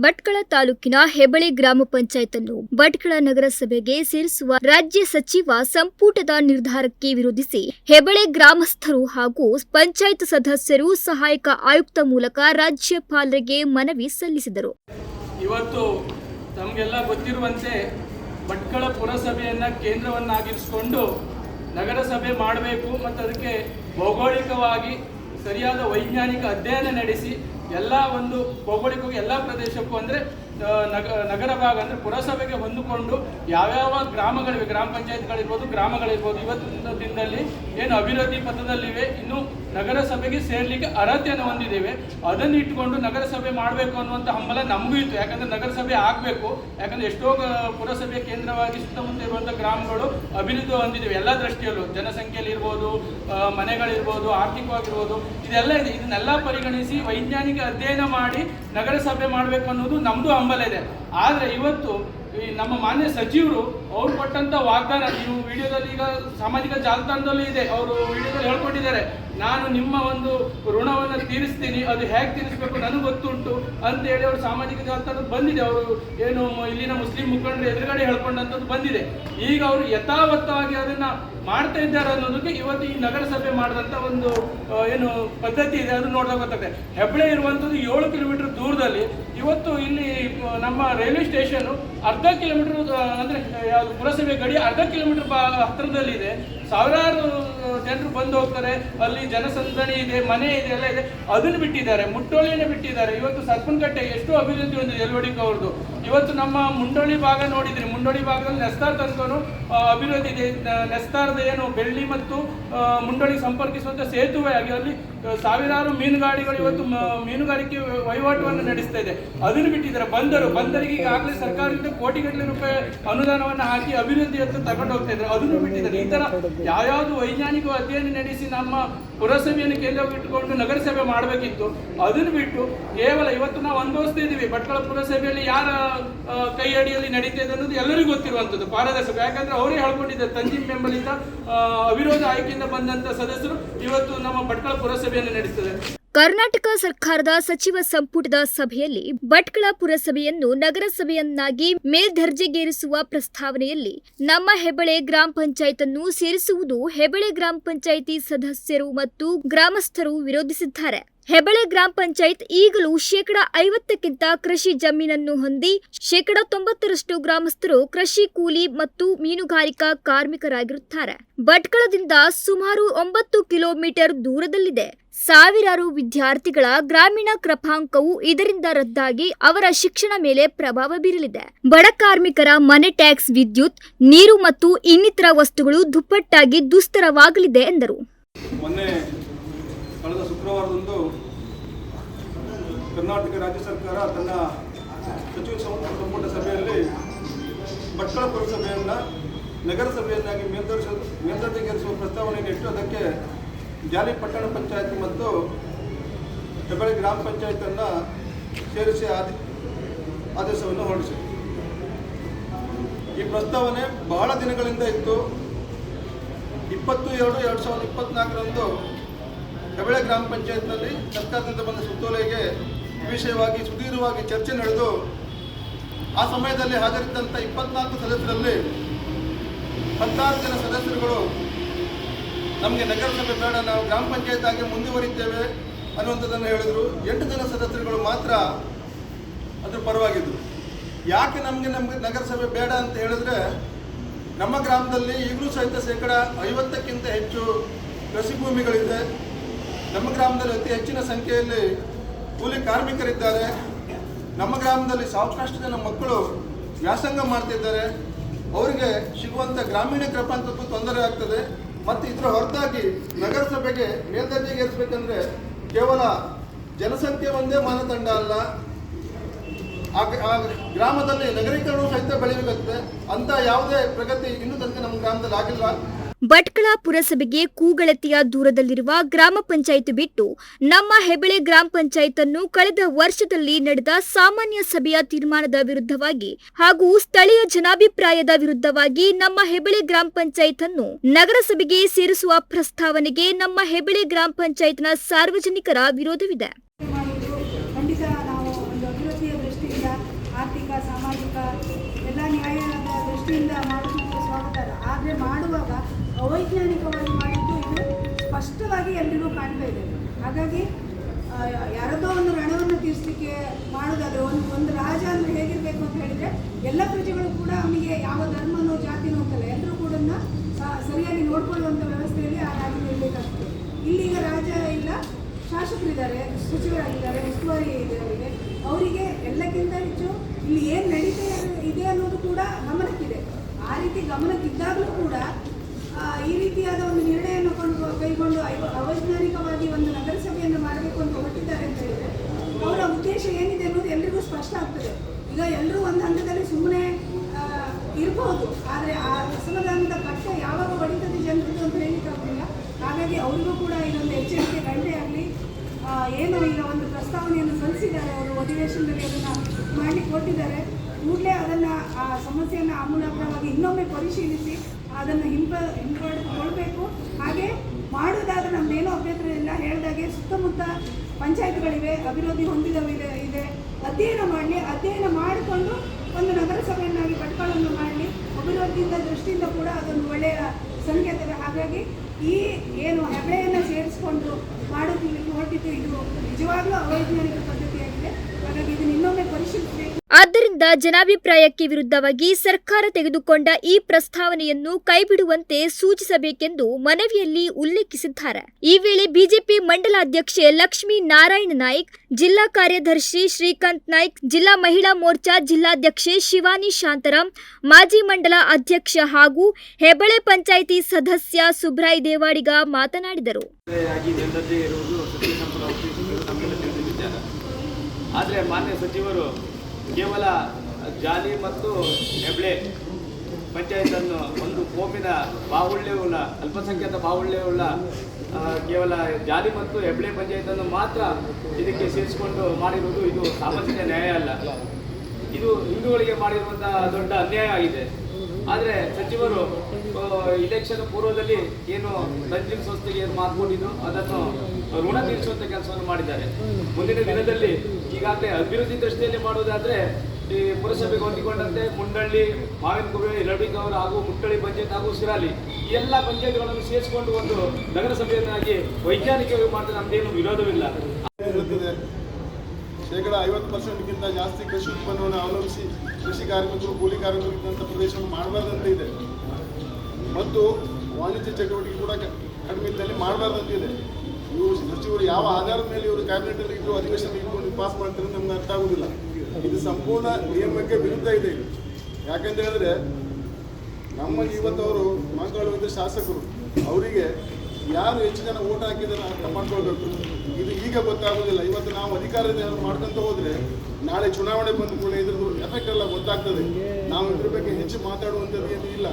ಭಟ್ಕಳ ತಾಲೂಕಿನ ಹೆಬಳೆ ಗ್ರಾಮ ಪಂಚಾಯತ್ ಅನ್ನು ಭಟ್ಕಳ ನಗರಸಭೆಗೆ ಸೇರಿಸುವ ರಾಜ್ಯ ಸಚಿವ ಸಂಪುಟದ ನಿರ್ಧಾರಕ್ಕೆ ವಿರೋಧಿಸಿ ಹೆಬಳೆ ಗ್ರಾಮಸ್ಥರು ಹಾಗೂ ಪಂಚಾಯತ್ ಸದಸ್ಯರು ಸಹಾಯಕ ಆಯುಕ್ತ ಮೂಲಕ ರಾಜ್ಯಪಾಲರಿಗೆ ಮನವಿ ಸಲ್ಲಿಸಿದರು. ಇವತ್ತು ತಮಗೆಲ್ಲ ಗೊತ್ತಿರುವಂತೆ ಭಟ್ಕಳ ಪುರಸಭೆಯನ್ನ ಕೇಂದ್ರವನ್ನಾಗಿರಿಸಿಕೊಂಡು ನಗರಸಭೆ ಮಾಡಬೇಕು ಮತ್ತು ಅದಕ್ಕೆ ಭೌಗೋಳಿಕವಾಗಿ ಸರಿಯಾದ ವೈಜ್ಞಾನಿಕ ಅಧ್ಯಯನ ನಡೆಸಿ ಎಲ್ಲ ಒಂದು ಭೌಗೋಳಿಕ ಎಲ್ಲ ಪ್ರದೇಶಕ್ಕೂ ಅಂದರೆ ನಗ, ನಗರ ಭಾಗ ಅಂದರೆ ಪುರಸಭೆಗೆ ಹೊಂದಿಕೊಂಡು ಯಾವ್ಯಾವ ಗ್ರಾಮಗಳಿವೆ, ಗ್ರಾಮ ಪಂಚಾಯತ್ಗಳಿರ್ಬೋದು, ಗ್ರಾಮಗಳಿರ್ಬೋದು, ಇವತ್ತಿನ ದಿನದಲ್ಲಿ ಏನು ಅಭಿವೃದ್ಧಿ ಪಥದಲ್ಲಿವೆ, ಇನ್ನು ನಗರಸಭೆಗೆ ಸೇರ್ಲಿಕ್ಕೆ ಅರ್ಹತೆಯನ್ನು ಹೊಂದಿದ್ದೇವೆ. ಅದನ್ನು ಇಟ್ಕೊಂಡು ನಗರಸಭೆ ಮಾಡಬೇಕು ಅನ್ನುವಂಥ ಹಂಬಲ ನಮಗೂ ಇತ್ತು. ಯಾಕಂದ್ರೆ ನಗರಸಭೆ ಆಗಬೇಕು. ಯಾಕಂದ್ರೆ ಎಷ್ಟೋ ಪುರಸಭೆ ಕೇಂದ್ರವಾಗಿ ಸುತ್ತಮುತ್ತ ಇರುವಂಥ ಗ್ರಾಮಗಳು ಅಭಿವೃದ್ಧಿ ಹೊಂದಿದ್ದೇವೆ ಎಲ್ಲ ದೃಷ್ಟಿಯಲ್ಲೂ ಜನಸಂಖ್ಯೆಯಲ್ಲಿ ಇರ್ಬೋದು ಮನೆಗಳಿರ್ಬೋದು, ಆರ್ಥಿಕವಾಗಿರ್ಬೋದು, ಇದೆಲ್ಲ ಇದೆ. ಇದನ್ನೆಲ್ಲ ಪರಿಗಣಿಸಿ ವೈಜ್ಞಾನಿಕ ಅಧ್ಯಯನ ಮಾಡಿ ನಗರಸಭೆ ಮಾಡಬೇಕು ಅನ್ನೋದು ನಮ್ಮದು ಹಂಬಲ ಇದೆ. ಆದರೆ ಇವತ್ತು ಈ ನಮ್ಮ ಮಾನ್ಯ ಸಚಿವರು ಅವ್ರು ಕೊಟ್ಟಂತ ವಾಗ್ದಾನ ನೀವು ವಿಡಿಯೋದಲ್ಲಿ ಈಗ ಸಾಮಾಜಿಕ ಜಾಲತಾಣದಲ್ಲಿ ಇದೆ, ಅವರು ವಿಡಿಯೋದಲ್ಲಿ ಹೇಳ್ಕೊಟ್ಟಿದ್ದಾರೆ ನಾನು ನಿಮ್ಮ ಒಂದು ಋಣವನ್ನು ತೀರಿಸ್ತೀನಿ, ಅದು ಹೇಗೆ ತೀರಿಸಬೇಕು ನನಗೆ ಗೊತ್ತುಂಟು ಅಂತ ಹೇಳಿ ಅವರು ಸಾಮಾಜಿಕ ಜಾಲತಾಣ ಬಂದಿದೆ. ಅವರು ಏನು ಇಲ್ಲಿನ ಮುಸ್ಲಿಂ ಮುಖಂಡರು ಎದುರುಗಡೆ ಹೇಳ್ಕೊಂಡಂಥದ್ದು ಬಂದಿದೆ. ಈಗ ಅವರು ಯಥಾವತ್ತವಾಗಿ ಅದನ್ನ ಮಾಡ್ತಾ ಇದ್ದಾರೆ ಅನ್ನೋದಕ್ಕೆ ಇವತ್ತು ಈ ನಗರಸಭೆ ಮಾಡಿದಂಥ ಒಂದು ಏನು ಪದ್ಧತಿ ಇದೆ, ಅದು ನೋಡಿದಾಗ ಗೊತ್ತಾಗ್ತದೆ. ಹೆಬ್ಳೆ ಇರುವಂಥದ್ದು ಏಳು ಕಿಲೋಮೀಟರ್ ದೂರದಲ್ಲಿ ಇವತ್ತು ಇಲ್ಲಿ ನಮ್ಮ ರೈಲ್ವೆ ಸ್ಟೇಷನ್ ಅರ್ಧ ಕಿಲೋಮೀಟರ್ ಅಂದ್ರೆ ಪುರಸಭೆ ಗಡಿ ಅರ್ಧ ಕಿಲೋಮೀಟರ್ ಬಾ ಹತ್ತಿರದಲ್ಲಿದೆ ಸಾವಿರಾರು ಜನರು ಬಂದು ಹೋಗ್ತಾರೆ, ಅಲ್ಲಿ ಜನಸಂದಣಿ ಇದೆ, ಮನೆ ಇದೆ, ಎಲ್ಲ ಇದೆ. ಅದನ್ನು ಬಿಟ್ಟಿದ್ದಾರೆ, ಮುಟ್ಟೋಳಿಯನ್ನು ಬಿಟ್ಟಿದ್ದಾರೆ. ಇವತ್ತು ಸರ್ಪನಕಟ್ಟೆ ಎಷ್ಟು ಅಭಿವೃದ್ಧಿ ಹೊಂದಿದೆ ಎಲ್ವಡಿಕ ಅವ್ರದ್ದು. ಇವತ್ತು ನಮ್ಮ ಮುಂಡೋಳಿ ಭಾಗ ನೋಡಿದ್ರಿ, ಮುಂಡೋಳಿ ಭಾಗದಲ್ಲಿ ನೆಸ್ತಾರ್ ತನಕನು ಅಭಿವೃದ್ಧಿ ಇದೆ. ನೆಸ್ತಾರದ ಏನು ಬೆಳ್ಳಿ ಮತ್ತು ಮುಂಡೋಳಿ ಸಂಪರ್ಕಿಸುವಂತ ಸೇತುವೆ ಆಗಿ ಅಲ್ಲಿ ಸಾವಿರಾರು ಮೀನುಗಾಡಿಗಳು ಇವತ್ತು ಮೀನುಗಾರಿಕೆ ವಹಿವಾಟುವನ್ನು ನಡೆಸ್ತಾ ಇದೆ. ಅದನ್ನು ಬಿಟ್ಟಿದ್ದಾರೆ ಬಂದರು. ಬಂದರಿಗೆ ಈಗಾಗಲೇ ಸರ್ಕಾರದಿಂದ ಕೋಟಿಗಟ್ಟಲೆ ರೂಪಾಯಿ ಅನುದಾನವನ್ನು ಹಾಕಿ ಅಭಿವೃದ್ಧಿ ತಗೊಂಡು ಹೋಗ್ತಾ ಇದ್ದಾರೆ. ಅದನ್ನು ಬಿಟ್ಟಿದ್ದಾರೆ. ಈ ತರ ಯಾವ್ಯಾವುದು ವೈಜ್ಞಾನಿಕ ಅಧ್ಯಯನ ನಡೆಸಿ ನಮ್ಮ ಪುರಸಭೆಯನ್ನು ಕೇಂದ್ರ ಇಟ್ಟುಕೊಂಡು ನಗರಸಭೆ ಮಾಡಬೇಕಿತ್ತು. ಅದನ್ನು ಬಿಟ್ಟು ಕೇವಲ ಇವತ್ತು ನಾವು ಅನುಭವಿಸ್ತಾ ಇದ್ದೀವಿ. ಭಟ್ಕಳ ಪುರಸಭೆಯಲ್ಲಿ ಯಾರ ಕೈ ಅಡಿಯಲ್ಲಿ ನಡೀತಾ ಅನ್ನೋದು ಎಲ್ಲರಿಗೂ ಗೊತ್ತಿರುವಂಥದ್ದು, ಪಾರದರ್ಶಕ. ಯಾಕಂದ್ರೆ ಅವರೇ ಹೇಳ್ಕೊಂಡಿದ್ದಾರೆ ತಂಜಿಮ್ ಬೆಂಬಲಿತ ಅವಿರೋಧ ಆಯ್ಕೆಯಿಂದ ಬಂದಂತ ಸದಸ್ಯರು ಇವತ್ತು ನಮ್ಮ ಭಟ್ಕಳ ಪುರಸಭೆಯನ್ನು ನಡೆಸ್ತದೆ ಕರ್ನಾಟಕ ಸರ್ಕಾರದ ಸಚಿವ ಸಂಪುಟದ ಸಭೆಯಲ್ಲಿ ಭಟ್ಕಳ ಪುರಸಭೆಯನ್ನು ನಗರಸಭೆಯನ್ನಾಗಿ ಮೇಲ್ದರ್ಜೆಗೇರಿಸುವ ಪ್ರಸ್ತಾವನೆಯಲ್ಲಿ ನಮ್ಮ ಹೆಬಳೆ ಗ್ರಾಮ ಪಂಚಾಯತ್ ಅನ್ನು ಸೇರಿಸುವುದು ಹೆಬಳೆ ಗ್ರಾಮ ಪಂಚಾಯಿತಿ ಸದಸ್ಯರು ಮತ್ತು ಗ್ರಾಮಸ್ಥರು ವಿರೋಧಿಸಿದ್ದಾರೆ. ಹೆಬಳೆ ಗ್ರಾಮ ಪಂಚಾಯತ್ ಈಗಲೂ ಶೇಕಡ ಐವತ್ತಕ್ಕಿಂತ ಕೃಷಿ ಜಮೀನನ್ನು ಹೊಂದಿ ಶೇಕಡ ತೊಂಬತ್ತರಷ್ಟು ಗ್ರಾಮಸ್ಥರು ಕೃಷಿ ಕೂಲಿ ಮತ್ತು ಮೀನುಗಾರಿಕಾ ಕಾರ್ಮಿಕರಾಗಿರುತ್ತಾರೆ. ಭಟ್ಕಳದಿಂದ ಸುಮಾರು ಒಂಬತ್ತು ಕಿಲೋಮೀಟರ್ ದೂರದಲ್ಲಿದೆ. ಸಾವಿರಾರು ವಿದ್ಯಾರ್ಥಿಗಳ ಗ್ರಾಮೀಣ ಕ್ರಪಾಂಕವು ಇದರಿಂದ ರದ್ದಾಗಿ ಅವರ ಶಿಕ್ಷಣ ಮೇಲೆ ಪ್ರಭಾವ ಬೀರಲಿದೆ. ಬಡ ಕಾರ್ಮಿಕರ ಮನೆ ಟ್ಯಾಕ್ಸ್, ವಿದ್ಯುತ್, ನೀರು ಮತ್ತು ಇನ್ನಿತರ ವಸ್ತುಗಳು ದುಪ್ಪಟ್ಟಾಗಿ ದುಸ್ತರವಾಗಲಿದೆ ಎಂದರು. ಕರ್ನಾಟಕ ರಾಜ್ಯ ಸರ್ಕಾರ ತನ್ನ ಸಚಿವ ಸಂಪುಟ ಸಭೆಯಲ್ಲಿ ಭಟ್ಕಳ ಪುರಸಭೆಯನ್ನು, ನಗರಸಭೆಯನ್ನಾಗಿ ಮೇಲ್ದರ್ಶ ಮೇಲ್ದರ್ಜೆಗೇರಿಸುವ ಪ್ರಸ್ತಾವನೆಯನ್ನು ಇಟ್ಟು ಅದಕ್ಕೆ ಜಾಲಿ ಪಟ್ಟಣ ಪಂಚಾಯತ್ ಮತ್ತು ಹೆಬ್ಬಳ್ಳಿ ಗ್ರಾಮ ಪಂಚಾಯತನ್ನು ಸೇರಿಸಿ ಆದಿ ಆದೇಶವನ್ನು ಹೊರಡಿಸಿದೆ. ಈ ಪ್ರಸ್ತಾವನೆ ಬಹಳ ದಿನಗಳಿಂದ ಇತ್ತು. ಇಪ್ಪತ್ತು ಎರಡು ಎರಡು ಸಾವಿರದ ಇಪ್ಪತ್ನಾಲ್ಕರಂದು ಹೆಬಳೆ ಗ್ರಾಮ ಪಂಚಾಯತ್ನಲ್ಲಿ ಸರ್ಕಾರದಿಂದ ಬಂದ ಸುತ್ತೋಲೆಗೆ ವಿಷಯವಾಗಿ ಸುದೀರ್ಘವಾಗಿ ಚರ್ಚೆ ನಡೆದು, ಆ ಸಮಯದಲ್ಲಿ ಹಾಜರಿದ್ದಂಥ ಇಪ್ಪತ್ನಾಲ್ಕು ಸದಸ್ಯರಲ್ಲಿ ಹತ್ತಾರು ಜನ ಸದಸ್ಯರುಗಳು ನಮಗೆ ನಗರಸಭೆ ಬೇಡ, ನಾವು ಗ್ರಾಮ ಪಂಚಾಯತ್ ಆಗಿ ಮುಂದುವರಿತೇವೆ ಅನ್ನುವಂಥದ್ದನ್ನು ಹೇಳಿದರು. ಎಂಟು ಜನ ಸದಸ್ಯರುಗಳು ಮಾತ್ರ ಅದ್ರ ಪರವಾಗಿದ್ದರು ಯಾಕೆ ನಮಗೆ ನಮಗೆ ನಗರಸಭೆ ಬೇಡ ಅಂತ ಹೇಳಿದ್ರೆ, ನಮ್ಮ ಗ್ರಾಮದಲ್ಲಿ ಈಗಲೂ ಸಹಿತ ಶೇಕಡ ಐವತ್ತಕ್ಕಿಂತ ಹೆಚ್ಚು ಕೃಷಿ ಭೂಮಿಗಳಿದೆ ನಮ್ಮ ಗ್ರಾಮದಲ್ಲಿ ಅತಿ ಹೆಚ್ಚಿನ ಸಂಖ್ಯೆಯಲ್ಲಿ ಕೂಲಿ ಕಾರ್ಮಿಕರಿದ್ದಾರೆ. ನಮ್ಮ ಗ್ರಾಮದಲ್ಲಿ ಸಾಕಷ್ಟು ಜನ ಮಕ್ಕಳು ವ್ಯಾಸಂಗ ಮಾಡ್ತಿದ್ದಾರೆ. ಅವರಿಗೆ ಸಿಗುವಂಥ ಗ್ರಾಮೀಣ ಕ್ರಪಾಂಕಕ್ಕೂ ತೊಂದರೆ ಆಗ್ತದೆ. ಮತ್ತು ಇದರ ಹೊರತಾಗಿ ನಗರಸಭೆಗೆ ಮೇಲ್ದರ್ಜೆಗೇರಿಸಬೇಕಂದ್ರೆ ಕೇವಲ ಜನಸಂಖ್ಯೆ ಒಂದೇ ಮಾನದಂಡ ಅಲ್ಲ. ಆ ಗ್ರಾಮದಲ್ಲಿ ನಗರೀಕರಣ ಸಹಿತ ಬೆಳೆಯಬೇಕಾಗ್ತದೆ ಅಂತ ಯಾವುದೇ ಪ್ರಗತಿ ಇನ್ನೂ ತನಕ ನಮ್ಮ ಗ್ರಾಮದಲ್ಲಿ ಆಗಿಲ್ಲ. ಭಟ್ಕಳ ಪುರಸಭೆಗೆ ಕೂಗಳತಿಯ ದೂರದಲ್ಲಿರುವ ಗ್ರಾಮ ಪಂಚಾಯತ್ ಬಿಟ್ಟು ನಮ್ಮ ಹೆಬಳೆ ಗ್ರಾಮ ಪಂಚಾಯತ್ ಅನ್ನು ಕಳೆದ ವರ್ಷದಲ್ಲಿ ನಡೆದ ಸಾಮಾನ್ಯ ಸಭೆಯ ತೀರ್ಮಾನದ ವಿರುದ್ಧವಾಗಿ ಹಾಗೂ ಸ್ಥಳೀಯ ಜನಾಭಿಪ್ರಾಯದ ವಿರುದ್ಧವಾಗಿ ನಮ್ಮ ಹೆಬಳೆ ಗ್ರಾಮ ಪಂಚಾಯತ್ ಅನ್ನು ನಗರಸಭೆಗೆ ಸೇರಿಸುವ ಪ್ರಸ್ತಾವನೆಗೆ ನಮ್ಮ ಹೆಬಳೆ ಗ್ರಾಮ ಪಂಚಾಯತ್ನ ಸಾರ್ವಜನಿಕರ ವಿರೋಧವಿದೆ. ಅವೈಜ್ಞಾನಿಕವಾಗಿ ಮಾಡಿದ್ದು ಇದು ಸ್ಪಷ್ಟವಾಗಿ ಎಲ್ರಿಗೂ ಕಾಣ್ತಾ ಇದೆ. ಹಾಗಾಗಿ ಯಾರದೋ ಒಂದು ರಣವನ್ನು ತೀರಿಸಲಿಕ್ಕೆ ಮಾಡೋದಾದ್ರೆ, ಒಂದು ಒಂದು ರಾಜ ಅಂದರೆ ಹೇಗಿರಬೇಕು ಅಂತ ಹೇಳಿದ್ರೆ, ಎಲ್ಲ ಪ್ರಜೆಗಳು ಕೂಡ ಅವನಿಗೆ ಯಾವ ಧರ್ಮನೋ ಜಾತಿನೋ ಅಂತಲ್ಲ ಎಲ್ಲರೂ ಕೂಡ ಸರಿಯಾಗಿ ನೋಡ್ಕೊಳ್ಳುವಂಥ ವ್ಯವಸ್ಥೆಯಲ್ಲಿ ಆ ರಾಜ್ಯ ಇರಬೇಕಾಗ್ತದೆ. ಇಲ್ಲೀಗ ರಾಜ ಇಲ್ಲ, ಶಾಸಕರಿದ್ದಾರೆ, ಸಚಿವರಾಗಿದ್ದಾರೆ, ಉಸ್ತುವಾರಿ ಇದೆ ಅವರಿಗೆ ಎಲ್ಲಕ್ಕಿಂತ ಹೆಚ್ಚು ಇಲ್ಲಿ ಏನು ನಡೀತಾ ಇದೆ ಅನ್ನೋದು ಕೂಡ ಗಮನಕ್ಕಿದೆ. ಆ ರೀತಿ ಗಮನಕ್ಕಿದ್ದಾಗಲೂ ಕೂಡ ಈ ರೀತಿಯಾದ ಒಂದು ನಿರ್ಣಯವನ್ನು ಕೊಂಡು ಕೈಗೊಂಡು ಅವೈಜ್ಞಾನಿಕವಾಗಿ ಒಂದು ನಗರಸಭೆಯನ್ನು ಮಾಡಬೇಕು ಅಂತ ಹೊರಟಿದ್ದಾರೆ ಅಂತ ಹೇಳಿದ್ರೆ, ಅವರ ಉದ್ದೇಶ ಏನಿದೆ ಅನ್ನೋದು ಎಲ್ರಿಗೂ ಸ್ಪಷ್ಟ ಆಗ್ತದೆ. ಈಗ ಎಲ್ಲರೂ ಒಂದು ಹಂತದಲ್ಲಿ ಸುಮ್ಮನೆ ಇರಬಹುದು ಆದರೆ ಆ ಅಸಮಾಧಾನದ ಪಟ್ಟ ಯಾವಾಗ ಹೊಡಿತದೆ ಜನರದ್ದು ಅಂತ ಹೇಳಿಕ್ಕಾಗಲಿಲ್ಲ ಹಾಗಾಗಿ ಅವರಿಗೂ ಕೂಡ ಇದೊಂದು ಎಚ್ಚರಿಕೆ ಗಂಟೆ ಆಗಲಿ. ಏನು ಈಗ ಒಂದು ಪ್ರಸ್ತಾವನೆಯನ್ನು ಸಲ್ಲಿಸಿದ್ದಾರೆ ಅವರು, ಅಧಿವೇಶನದಲ್ಲಿ ಅದನ್ನು ಮಾಡಿ ಕೊಟ್ಟಿದ್ದಾರೆ. ಕೂಡಲೇ ಅದನ್ನು, ಆ, ಸಮಸ್ಯೆಯನ್ನು ಆಮೂಲಾಗ್ರವಾಗಿ ಇನ್ನೊಮ್ಮೆ ಪರಿಶೀಲಿಸಿ ಅದನ್ನು ಹಿಂಪ ಹಿಂಪಡೆದುಕೊಳ್ಬೇಕು ಹಾಗೆ ಮಾಡೋದಾದ್ರೆ ನಮ್ದೇನೋ ಅಭ್ಯಂತರ ಇಲ್ಲ. ಹೇಳಿದಾಗೆ ಸುತ್ತಮುತ್ತ ಪಂಚಾಯತ್ಗಳಿವೆ, ಅಭಿವೃದ್ಧಿ ಹೊಂದಿದವಿದೆ ಇದೆ. ಅಧ್ಯಯನ ಮಾಡಲಿ. ಅಧ್ಯಯನ ಮಾಡಿಕೊಂಡು ಒಂದು ನಗರಸಭೆಯನ್ನಾಗಿ ಕಟ್ಕೊಳ್ಳೋದು ಮಾಡಲಿ. ಅಭಿವೃದ್ಧಿಯಿಂದ, ದೃಷ್ಟಿಯಿಂದ ಕೂಡ ಅದೊಂದು ಒಳ್ಳೆಯ ಸಂಕೇತವೇ ಹಾಗಾಗಿ ಈ ಏನು ಹೆಬಳೆಯನ್ನು ಸೇರಿಸಿಕೊಂಡು ಮಾಡೋದಿಲ್ಲ ಹೊರಟಿದ್ದು ಇದು ನಿಜವಾಗ್ಲೂ ಅವೈಜ್ಞಾನಿಕ ಪದ್ಧತಿಯಾಗಿದೆ. ಹಾಗಾಗಿ ಇದನ್ನು ಇನ್ನೊಮ್ಮೆ ಪರಿಶೀಲಿಸಬೇಕು. ಆದ್ದರಿಂದ ಜನಾಭಿಪ್ರಾಯಕ್ಕೆ ವಿರುದ್ಧವಾಗಿ ಸರ್ಕಾರ ತೆಗೆದುಕೊಂಡ ಈ ಪ್ರಸ್ತಾವನೆಯನ್ನು ಕೈಬಿಡುವಂತೆ ಸೂಚಿಸಬೇಕೆಂದು ಮನವಿಯಲ್ಲಿ ಉಲ್ಲೇಖಿಸಿದ್ದಾರೆ. ಈ ವೇಳೆ ಬಿಜೆಪಿ ಮಂಡಲಾಧ್ಯಕ್ಷೆ ಲಕ್ಷ್ಮೀ ನಾರಾಯಣ ನಾಯ್ಕ್, ಜಿಲ್ಲಾ ಕಾರ್ಯದರ್ಶಿ ಶ್ರೀಕಾಂತ್ ನಾಯ್ಕ್, ಜಿಲ್ಲಾ ಮಹಿಳಾ ಮೋರ್ಚಾ ಜಿಲ್ಲಾಧ್ಯಕ್ಷೆ ಶಿವಾನಿ ಶಾಂತರಾಮ್, ಮಾಜಿ ಮಂಡಲ ಅಧ್ಯಕ್ಷ ಹಾಗೂ ಹೆಬಳೆ ಪಂಚಾಯಿತಿ ಸದಸ್ಯ ಸುಬ್ರಾಯ್ ದೇವಾಡಿಗ ಮಾತನಾಡಿದರು. ಆದರೆ ಮಾನ್ಯ ಸಚಿವರು ಕೇವಲ ಜಾಲಿ ಮತ್ತು ಹೆಬ್ಳೆ ಪಂಚಾಯತನ್ನು ಒಂದು ಕೋಮಿನ ಬಾಹುಳ್ಯವುಳ್ಳ ಅಲ್ಪಸಂಖ್ಯಾತ ಬಾಹುಳ್ಯವುಳ್ಳ ಕೇವಲ ಜಾಲಿ ಮತ್ತು ಹೆಬ್ಳೆ ಪಂಚಾಯತನ್ನು ಮಾತ್ರ ಇದಕ್ಕೆ ಸೇರಿಸಿಕೊಂಡು ಮಾಡಿರುವುದು ಇದು ಸಾಮಾಜಿಕ ನ್ಯಾಯ ಅಲ್ಲ. ಇದು ಹಿಂದೂಗಳಿಗೆ ಮಾಡಿರುವಂತಹ ದೊಡ್ಡ ಅನ್ಯಾಯ ಆಗಿದೆ. ಆದರೆ ಸಚಿವರು ಇಲೆಕ್ಷನ್ ಪೂರ್ವದಲ್ಲಿ ಏನು ರಂಜಿನ್ ಸಂಸ್ಥೆಗೆ ಏನು ಕೊಟ್ಟಿದ್ದು, ಅದನ್ನು ಋಣ ತೀರಿಸುವಂತ ಕೆಲಸವನ್ನು ಮಾಡಿದ್ದಾರೆ. ಮುಂದಿನ ದಿನದಲ್ಲಿ ಈಗಾಗಲೇ ಅಭಿವೃದ್ಧಿ ದೃಷ್ಟಿಯಲ್ಲಿ ಮಾಡುವುದಾದ್ರೆ ಈ ಪುರಸಭೆಗೆ ಹೊಂದಿಕೊಂಡಂತೆ ಮುಂಡಳ್ಳಿ ಮಾವಿನಕುವೆ ಇರಡಿಕವರ ಹಾಗೂ ಮುಟ್ಟಳ್ಳಿ ಪಂಚಾಯತ್ ಹಾಗೂ ಸಿರಾಲಿ ಎಲ್ಲ ಪಂಚಾಯತ್ಗಳನ್ನು ಸೇರಿಸಿಕೊಂಡು ಒಂದು ನಗರಸಭೆಯನ್ನಾಗಿ ವೈಜ್ಞಾನಿಕವಾಗಿ ಮಾಡಿದ್ರೆ ನಮ್ದೇನು ವಿರೋಧವಿಲ್ಲ. ಶೇಕಡ ಐವತ್ತು ಪರ್ಸೆಂಟ್ಗಿಂತ ಜಾಸ್ತಿ ಕೃಷಿ ಉತ್ಪನ್ನವನ್ನು ಅವಲಂಬಿಸಿ ಕೃಷಿ ಕಾರ್ಮಿಕರು, ಕೂಲಿ ಕಾರ್ಮಿಕರು ಇದ್ದಂಥ ಪ್ರದೇಶವನ್ನು ಮಾಡಬಾರ್ದಂತ ಇದೆ. ಮತ್ತು ವಾಣಿಜ್ಯ ಚಟುವಟಿಕೆ ಕೂಡ ಕಡಿಮೆ ಇದ್ದಲ್ಲಿ ಮಾಡಬಾರ್ದಂತಿದೆ ಇವರು ಸಚಿವರು ಯಾವ ಆಧಾರದ ಮೇಲೆ ಇವರು ಕ್ಯಾಬಿನೆಟಲ್ಲಿ ಇಟ್ಟು ಅಧಿವೇಶನ ಇಟ್ಕೊಂಡು ಪಾಸ್ ಮಾಡ್ತಾರೆ ನಮ್ಗೆ ಅರ್ಥ ಆಗುದಿಲ್ಲ. ಇದು ಸಂಪೂರ್ಣ ನಿಯಮಕ್ಕೆ ವಿರುದ್ಧ ಇದೆ ಇದು. ಯಾಕಂತ ಹೇಳಿದ್ರೆ, ನಮ್ಮ ಇವತ್ತವರು ಅವರು ಮಾತನಾಡುವಂಥ ಶಾಸಕರು, ಅವರಿಗೆ ಯಾರು ಹೆಚ್ಚು ಜನ ಓಟ್ ಹಾಕಿದ್ದಾರೆ ಅರ್ಥ ಮಾಡ್ಕೊಳ್ಬೇಕು ಇದು ಈಗ ಗೊತ್ತಾಗೋದಿಲ್ಲ. ಇವತ್ತು ನಾವು ಅಧಿಕಾರದ ಮಾಡ್ಕೊಂತ ಹೋದ್ರೆ, ನಾಳೆ ಚುನಾವಣೆ ಬಂದ ಕೂಡ ಇದ್ರದ್ದು ಎಫೆಕ್ಟ್ ಎಲ್ಲ ಗೊತ್ತಾಗ್ತದೆ. ನಾವು ಇದ್ರ ಬಗ್ಗೆ ಹೆಚ್ಚು ಮಾತಾಡುವಂಥದ್ದು ಏನು ಇಲ್ಲ.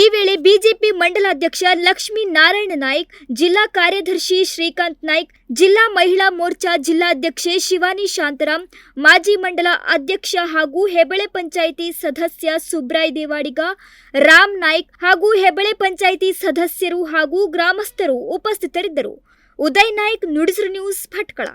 ಈ ವೇಳೆ ಬಿಜೆಪಿ ಮಂಡಲಾಧ್ಯಕ್ಷ ಲಕ್ಷ್ಮೀ ನಾರಾಯಣ ನಾಯ್ಕ್, ಜಿಲ್ಲಾ ಕಾರ್ಯದರ್ಶಿ ಶ್ರೀಕಾಂತ್ ನಾಯ್ಕ್, ಜಿಲ್ಲಾ ಮಹಿಳಾ ಮೋರ್ಚಾ ಜಿಲ್ಲಾಧ್ಯಕ್ಷೆ ಶಿವಾನಿ ಶಾಂತರಾಮ್ ಮಾಜಿ ಮಂಡಲ ಅಧ್ಯಕ್ಷ ಹಾಗೂ ಹೆಬಳೆ ಪಂಚಾಯಿತಿ ಸದಸ್ಯ ಸುಬ್ರಾಯ್ ದೇವಾಡಿಗ, ರಾಮ್ ನಾಯ್ಕ್ ಹಾಗೂ ಹೆಬಳೆ ಪಂಚಾಯಿತಿ ಸದಸ್ಯರು ಹಾಗೂ ಗ್ರಾಮಸ್ಥರು ಉಪಸ್ಥಿತರಿದ್ದರು. ಉದಯ್ ನಾಯ್ಕ್, ನುಡಿಸರು ನ್ಯೂಸ್ ಭಟ್ಕಳ.